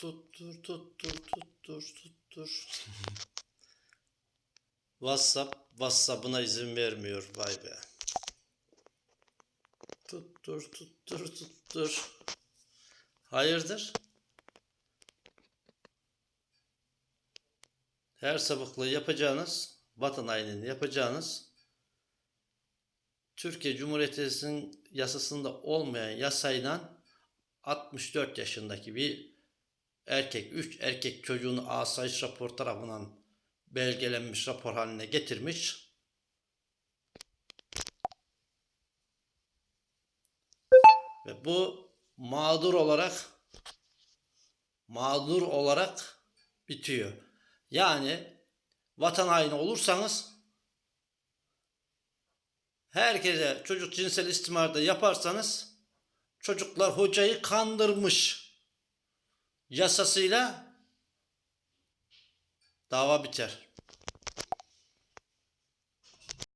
Tuttur tuttur tuttur tuttur. WhatsApp WhatsApp'ına izin vermiyor vay be. Tuttur tuttur tuttur. Hayırdır? Her sabıklı yapacağınız, vatan hainini yapacağınız Türkiye Cumhuriyeti'nin yasasında olmayan yasayla 64 yaşındaki bir erkek, 3 erkek çocuğunu asayiş rapor tarafından belgelenmiş rapor haline getirmiş. Ve bu mağdur olarak mağdur olarak bitiyor. Yani vatan haini olursanız herkese çocuk cinsel istismarda yaparsanız çocuklar hocayı kandırmış yasasıyla dava biter.